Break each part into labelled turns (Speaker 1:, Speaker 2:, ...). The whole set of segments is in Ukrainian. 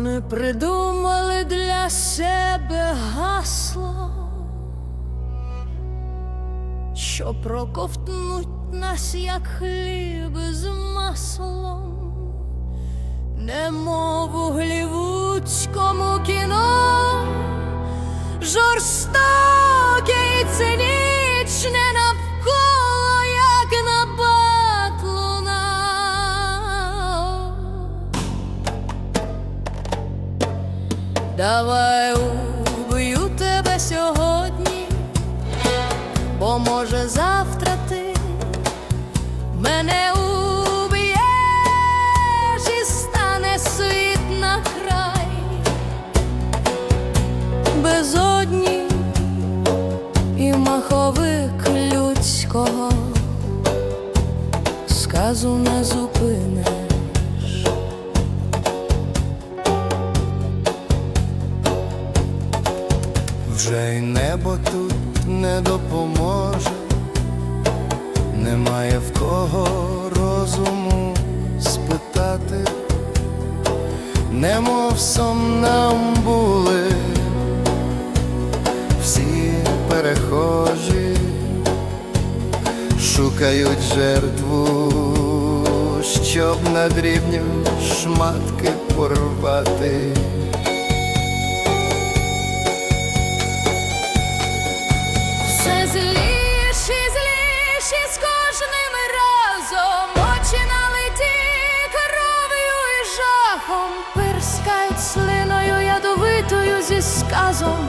Speaker 1: Ми придумали для себе гасло, що проковтнуть нас, як хліб з маслом, немов у Давай уб'ю тебе сьогодні, бо може завтра ти мене уб'єш і стане світ на край безодні і маховик людського сказу не зупиниш.
Speaker 2: Вже й небо тут не допоможе, немає в кого розуму спитати, немов сомнамбули, всі перехожі. Шукають жертву, щоб на дрібні шматки порвати.
Speaker 1: Сказом.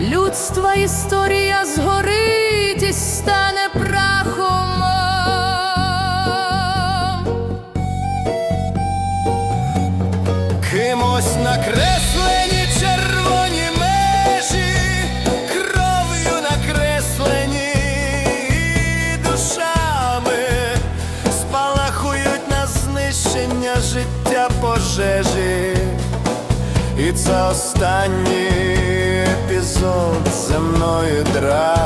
Speaker 1: Людства історія згорить і стане прахом.
Speaker 2: Кимось накреслені червоні межі, кров'ю накреслені душами, спалахують на знищення життя пожежі, і це останній епізод земної драми.